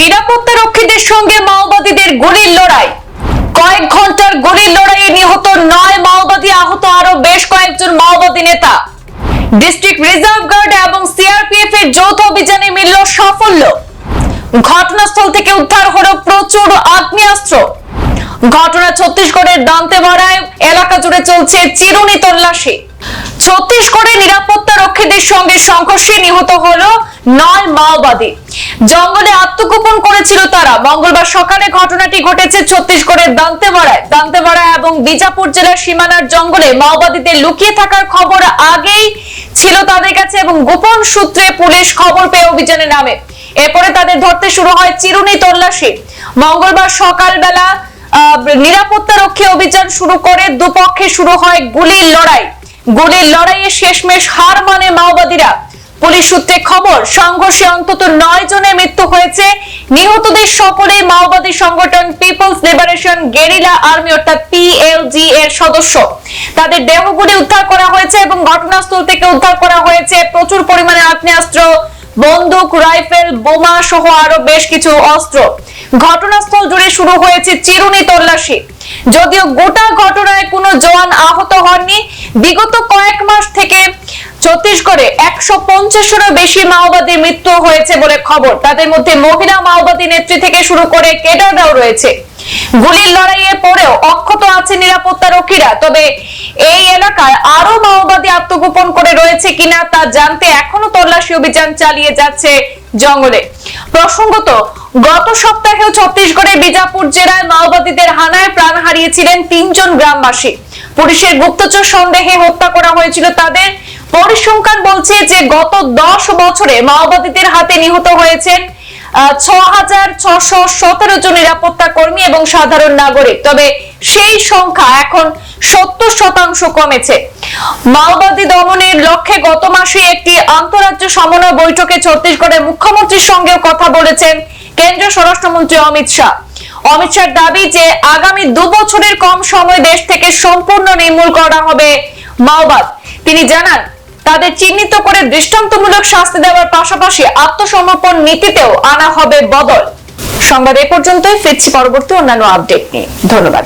নিরাপত্তা রক্ষীদের সঙ্গে মাওবাদীদের গুলির লড়াই। কয়েক ঘণ্টার গুলির লড়াইয়ে নিহত নয় মাওবাদী আহত আরও বেশ কয়েকজন মাওবাদী নেতা। ডিস্ট্রিক্ট রিজার্ভ গার্ড এবং সিআরপিএফ এর যৌথ অভিযানে মিলল সাফল্য। ঘটনাস্থল থেকে উদ্ধার হলো প্রচুর আগ্নেয়াস্ত্র। ঘটনা ছত্তিশগড়ের দান্তেবাড়ায় এলাকা জুড়ে চলছে চিরুনি তল্লাশি। ছত্তিশগড়ে নিরাপত্তা রক্ষীদের সঙ্গে সংঘর্ষে নিহত হলো নয় মাওবাদী। জঙ্গলে আত্মগোপন করেছিল তারা। মঙ্গলবার সকালে ঘটনাটি ঘটেছে ছত্তিশগড়ের দান্তেবাড়ায়। দান্তেবাড়া এবং বিজাপুর জেলার সীমানার জঙ্গলে মাওবাদীদের লুকিয়ে থাকার খবর আগেই ছিল তাদের কাছে এবং গোপন সূত্রে পুলিশ খবর পেয়ে অভিযানে নামে। এরপরে তাদের ধরতে শুরু হয় চিরুনি তল্লাশি। মঙ্গলবার সকালবেলা নিরাপত্তা রক্ষী অভিযান শুরু করে দুপক্ষে শুরু হয় গুলির লড়াই। গুলির লড়াইয়ে শেষমেশ হার মানে মাওবাদীরা পুলিশ সূত্রে খবর, সংঘর্ষে অন্তত নয় জনের মৃত্যু হয়েছে। নিহতদের সকলেই মাওবাদী সংগঠন পিপলস লিবারেশন গেরিলা আর্মি অর্থাৎ পিএলজি এর সদস্য। তাদের দেহগুলি উদ্ধার করা হয়েছে এবং ঘটনাস্থল থেকে উদ্ধার করা হয়েছে। প্রচুর পরিমাণে আগ্নেয়াস্ত্র, বন্দুক, রাইফেল, বোমা সহ আরও বেশ কিছু অস্ত্র। ঘটনাস্থল জুড়ে শুরু হয়েছে চিরুনি তল্লাশি। যদিও গোটা ঘটনায় কোনো জওয়ান আহত হননি, বিগত কয়েক মাস থেকে ছত্তিশগড়ে একশো পঞ্চাশেরও বেশি মাওবাদীর মৃত্যু হয়েছে বলে খবর। তাদের মধ্যে মহিলা মাওবাদী নেত্রী থেকে শুরু করে কেডাররাও রয়েছে। গুলির লড়াইয়ের পরেও অক্ষত আছে নিরাপত্তা রক্ষীরা, তবে এই এলাকায় আরও মাওবাদী আত্মগোপন করে রয়েছে কিনা তা জানতে এখনও তল্লাশি অভিযান চালিয়ে যাচ্ছে জঙ্গলে। প্রসঙ্গত, গত সপ্তাহেও ছত্তিশগড়ের বিজাপুর জেলায় মাওবাদীদের হানায় প্রাণ হারিয়েছিলেন তিনজন গ্রামবাসী। পুলিশের গুপ্তচর সন্দেহে হত্যা করা হয়েছিল তাদের। পরিসংখ্যান বলছে যে গত দশ বছরে মাওবাদীদের হাতে নিহত হয়েছেন ছ হাজার ছশো সতেরো জন নিরাপত্তা কর্মী এবং সাধারণ নাগরিক। তবে সেই সংখ্যা এখন সত্তর শতাংশ কমেছে। মাওবাদী দমনের লক্ষ্যে গত মাসে একটি আন্তরাজ্য সমন্বয় বৈঠকে ছত্তিশগড়ের মুখ্যমন্ত্রীর সঙ্গেও কথা বলেছেন কেন্দ্রীয় স্বরাষ্ট্রমন্ত্রী অমিত শাহ। অমিত শাহর দাবি যে আগামী দু বছরের কম সময় দেশ থেকে সম্পূর্ণ নির্মূল করা হবে মাওবাদ। তিনি জানান তাদের চিহ্নিত করে দৃষ্টান্তমূলক শাস্তি দেওয়ার পাশাপাশি আত্মসমর্পণ নীতিতেও আনা হবে বদল। সংবাদ এ পর্যন্তই, ফিরছি পরবর্তী অন্যান্য আপডেট নিয়ে। ধন্যবাদ।